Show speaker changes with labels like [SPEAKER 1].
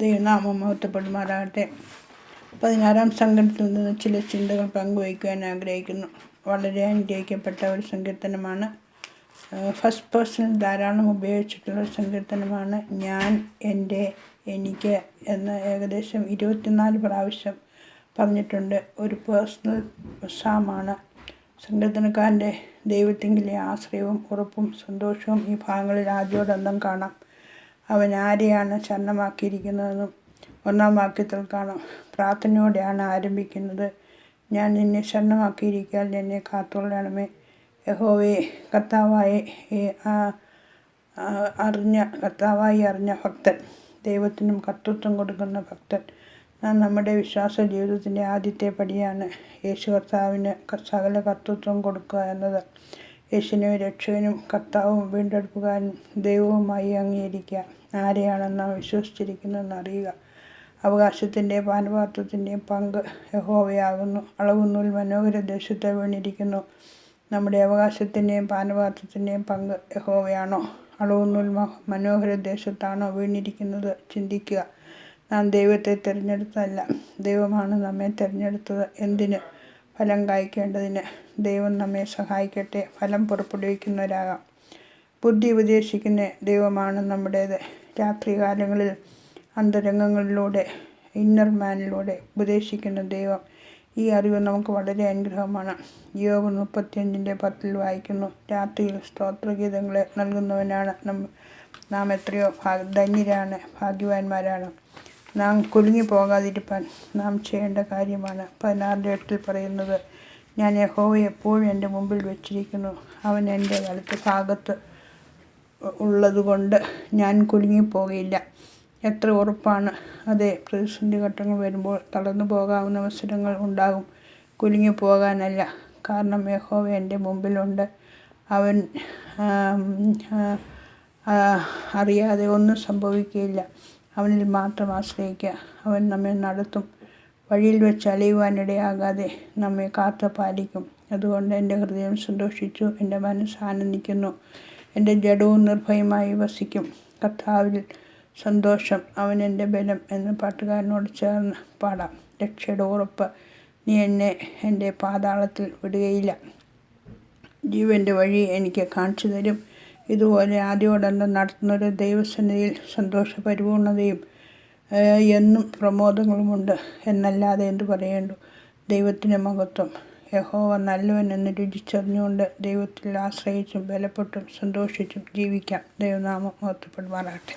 [SPEAKER 1] ദൈവനാമം മഹത്വപ്പെടുമാറാകട്ടെ. പതിനാറാം സംഘത്തിൽ നിന്ന് ചില ചിന്തകൾ പങ്കുവയ്ക്കുവാൻ ആഗ്രഹിക്കുന്നു. വളരെ അനുഗ്രഹിക്കപ്പെട്ട ഒരു സങ്കീർത്തനമാണ്. ഫസ്റ്റ് പേഴ്സൺ ധാരാളം ഉപയോഗിച്ചിട്ടുള്ള സങ്കീർത്തനമാണ്. ഞാൻ എന്റെ എനിക്ക് എന്ന് ഏകദേശം ഇരുപത്തിനാല് പ്രാവശ്യം പറഞ്ഞിട്ടുണ്ട്. ഒരു പേഴ്സണൽ സാമാണ്. സങ്കീർത്തനക്കാരന്റെ ദൈവത്തെങ്കിലെ ആശ്രയവും ഉറപ്പും സന്തോഷവും ഈ ഭാഗങ്ങളിൽ ആദ്യോടന്തം കാണാം. അവൻ ആരെയാണ് ശരണമാക്കിയിരിക്കുന്നതെന്നും ഒന്നാം വാക്യത്തിൽ കാണാം. പ്രാർത്ഥനയോടെയാണ് ആരംഭിക്കുന്നത്. ഞാൻ നിന്നെ ശരണമാക്കിയിരിക്കാൻ എന്നെ കാത്തുകൊള്ളണമേ. യഹോവേ കർത്താവായി അറിഞ്ഞ കർത്താവായി അറിഞ്ഞ ഭക്തൻ ദൈവത്തിനും കർത്തൃത്വം കൊടുക്കുന്ന ഭക്തൻ നമ്മുടെ വിശ്വാസ ജീവിതത്തിന്റെ ആദ്യത്തെ പടിയാണ് യേശു കർത്താവിന് സകല കർത്തൃത്വം കൊടുക്കുക എന്നത്. യേശുവിനെ രക്ഷകനും കർത്താവും വീണ്ടെടുപ്പുകാരനും ദൈവവുമായി അംഗീകരിക്കുക. ആരെയാണ് നാം വിശ്വസിച്ചിരിക്കുന്നതെന്ന് അറിയുക. അവകാശത്തിന്റെ പാനപാത്രത്തിന്റെയും പങ്ക് യഹോവയാകുന്നു. അളവുന്നൂൽ മനോഹര ദേശത്തെ വീണിരിക്കുന്നു. നമ്മുടെ അവകാശത്തിന്റെയും പാനപാത്രത്തിന്റെയും പങ്ക് യഹോവയാണോ? അളവുന്നൂൽ മനോഹര ദേശത്താണോ വീണിരിക്കുന്നത്? ചിന്തിക്കുക. നാം ദൈവത്തെ തിരഞ്ഞെടുത്തതല്ല. ദൈവമാണ് നമ്മെ തിരഞ്ഞെടുത്തത്. എന്തിന്? ഫലം കായ്ക്കേണ്ടതിന് ദൈവം നമ്മെ സഹായിക്കട്ടെ. ഫലം പുറപ്പെടുവിക്കുന്നവരാകാം. ബുദ്ധി ഉപദേശിക്കുന്ന ദൈവമാണ് നമ്മുടേത്. രാത്രികാലങ്ങളിൽ അന്തരംഗങ്ങളിലൂടെ ഇന്നർ മാനിലൂടെ ഉപദേശിക്കുന്ന ദൈവം ഈ അറിവ് നമുക്ക് വളരെ അനുഗ്രഹമാണ്. യോഗ മുപ്പത്തിയഞ്ചിന്റെ പത്തിൽ വായിക്കുന്നു രാത്രിയിൽ സ്തോത്രഗീതങ്ങളെ നൽകുന്നവനാണ് നാം എത്രയോ ഭാ ധന്യരാണ് ഭാഗ്യവാന്മാരാണ്. നാം കുലുങ്ങി പോകാതിരിപ്പാൻ നാം ചെയ്യേണ്ട കാര്യമാണ്. പതിനാറിന്റെ എട്ടിൽ പറയുന്നത് ഞാൻ യഹോവ എപ്പോഴും എന്റെ മുമ്പിൽ വെച്ചിരിക്കുന്നു. അവൻ എന്റെ വലത്ത് ഭാഗത്ത് ഉള്ളതുകൊണ്ട് ഞാൻ കുലുങ്ങിപ്പോകയില്ല എത്ര ഉറപ്പാണ് അതെ. പ്രതിസന്ധി ഘട്ടങ്ങൾ വരുമ്പോൾ തളർന്നു പോകാവുന്ന അവസരങ്ങൾ ഉണ്ടാകും. കുലുങ്ങി പോകാനല്ല. കാരണം യഹോവ എന്റെ മുമ്പിലുണ്ട്. അവൻ അറിയാതെ ഒന്നും സംഭവിക്കുകയില്ല. അവനിൽ മാത്രം ആശ്രയിക്കുക. അവൻ നമ്മെ നടത്തും. വഴിയിൽ വെച്ച് അലയുവാനിടയാകാതെ നമ്മെ കാത്തു പാലിക്കും. അതുകൊണ്ട് എന്റെ ഹൃദയം സന്തോഷിച്ചു. എന്റെ മനസ്സ് ആനന്ദിക്കുന്നു. എന്റെ ജഡവും നിർഭയമായി വസിക്കും. കർത്താവിൽ സന്തോഷം. അവൻ എന്റെ ബലം എന്ന് പാട്ടുകാരനോട് ചേർന്ന് പാടാം. രക്ഷയുടെ ഉറപ്പ്. നീ എന്നെ എന്റെ പാതാളത്തിൽ വിടുകയില്ല. ജീവന്റെ വഴി എനിക്ക് കാണിച്ചു തരും. ഇതുപോലെ ആദ്യോടന്തം നടത്തുന്നൊരു ദൈവസന്നിധിയിൽ സന്തോഷ പരിപൂർണതയും എന്നും പ്രമോദങ്ങളുമുണ്ട് എന്നല്ലാതെ എന്തു പറയേണ്ടു? ദൈവത്തിന് മഹത്വം. യഹോവ നല്ലവൻ എന്ന് രുചിച്ചറിഞ്ഞുകൊണ്ട് ദൈവത്തിൽ ആശ്രയിച്ചും ബലപ്പെട്ടും സന്തോഷിച്ചും ജീവിക്കാം. ദൈവനാമം മഹത്വപ്പെടുമാറാകട്ടെ.